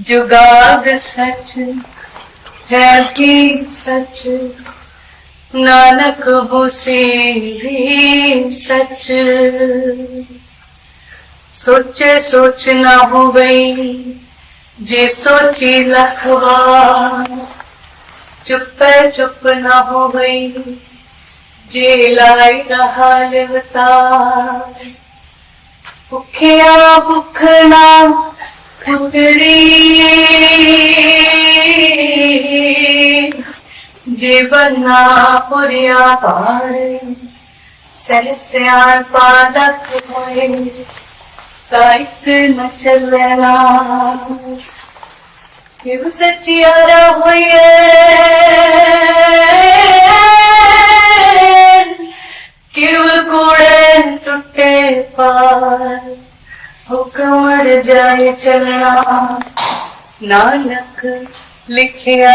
ਜੁਗਾਦ ਸਚ ਹੈ ਕੀ ਸਚ, ਨਾਨਕ ਹੋਸੀ ਵੀ ਸੋਚੇ। ਸੋਚ ਨਾ ਹੋਵਈ ਜੇ ਸੋਚੀ ਲੱਖ ਵਾਰ। ਚੁੱਪੇ ਚੁੱਪ ਨਾ ਹੋਵਈ ਜੇ ਲਾਈ ਰਹਾ ਲਵਤਾਰ। ਭੁਖਿਆ ਭੁੱਖ ਨਾ ਜੀਵਨਾ ਪੁਰਿਆ ਪਾਰੇ ਸਹਿਸਿਆਨ ਪਾਲਕ ਹੋਏ ਤਾਇਕ ਨ ਚੱਲਣਾ ਕਿਵ ਸਚਿਆਰਾ ਹੋਏ ਕਿਵ ਕੂੜੇ ਟੁੱਟੇ ਪਾਰ ਹੁਕਮ ਰਜਾਏ ਚੱਲਣਾ। ਨਾਨਕ ਲਿਖਿਆ।